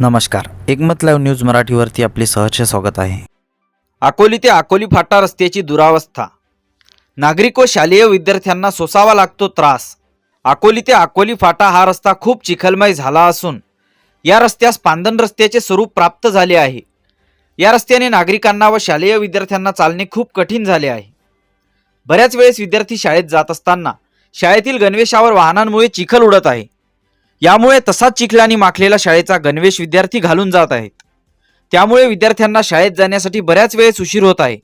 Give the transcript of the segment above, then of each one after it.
नमस्कार. एकमत live news मराठीवरती आपले सहर्ष स्वागत आहे. अकोली ते अकोली फाटा रस्त्याची दुरावस्था. नागरिक व शालेय विद्यार्थ्यांना सोसावा लागतो त्रास. अकोली ते अकोली फाटा हा रस्ता खूप चिखलमय झाला असून या रस्त्यास पांदन रस्त्याचे स्वरूप प्राप्त झाले आहे. या रस्त्याने नागरिकांना व शालेय विद्यार्थ्यांना चालणे खूप कठीण झाले आहे. बऱ्याच वेळेस विद्यार्थी शाळेत जात असताना शाळेतील गणवेशावर वाहनांमुळे चिखल उडत आहे. यामुळे तसाच चिखलाने माखलेला शाळेचा गणवेश विद्यार्थी घालून जात आहेत. त्यामुळे विद्यार्थ्यांना शाळेत जाण्यासाठी बऱ्याच वेळेस उशीर होत आहे.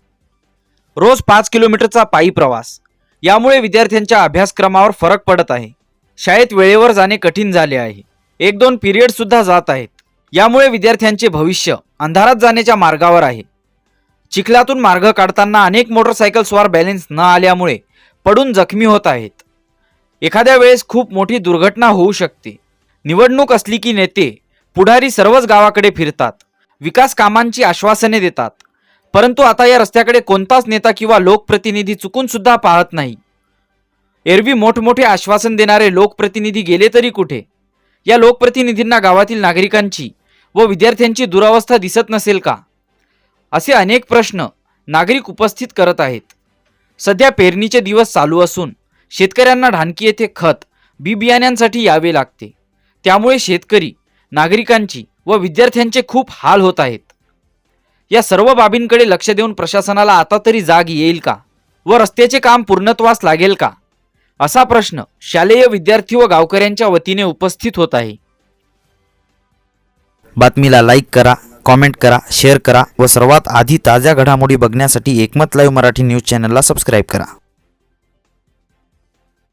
रोज पाच किलोमीटरचा पायी प्रवास. यामुळे विद्यार्थ्यांच्या अभ्यासक्रमावर फरक पडत आहे. शाळेत वेळेवर जाणे कठीण झाले आहे. एक दोन पिरियड सुद्धा जात आहेत. यामुळे विद्यार्थ्यांचे भविष्य अंधारात जाण्याच्या मार्गावर आहे. चिखलातून मार्ग काढताना अनेक मोटरसायकल स्वार बॅलेन्स न आल्यामुळे पडून जखमी होत आहेत. एखाद्या वेळेस खूप मोठी दुर्घटना होऊ शकते. निवडणूक असली की नेते पुढारी सर्वच गावाकडे फिरतात विकास कामांची आश्वासने देतात. परंतु आता या रस्त्याकडे कोणताच नेता किंवा लोकप्रतिनिधी चुकून सुद्धा पाहत नाही. एरवी मोठमोठे आश्वासन देणारे लोकप्रतिनिधी गेले तरी कुठे? या लोकप्रतिनिधींना गावातील नागरिकांची व विद्यार्थ्यांची दुरावस्था दिसत नसेल का? असे अनेक प्रश्न नागरिक उपस्थित करत आहेत. सध्या पेरणीचे दिवस चालू असून शेतकऱ्यांना ढानकी येथे खत बी बियाण्यांसाठी यावे लागते. त्यामुळे शेतकरी नागरिकांची व विद्यार्थ्यांचे खूप हाल होत आहेत. या सर्व बाबींकडे लक्ष देऊन प्रशासनाला आता तरी जाग येईल का? व रस्त्याचे काम पूर्णत्वास लागेल का? असा प्रश्न शालेय विद्यार्थी व गावकऱ्यांच्या वतीने उपस्थित होत आहे. बातमीला लाईक करा कॉमेंट करा शेअर करा व सर्वात आधी ताज्या घडामोडी बघण्यासाठी एकमत लाईव्ह मराठी न्यूज चॅनलला सबस्क्राईब करा.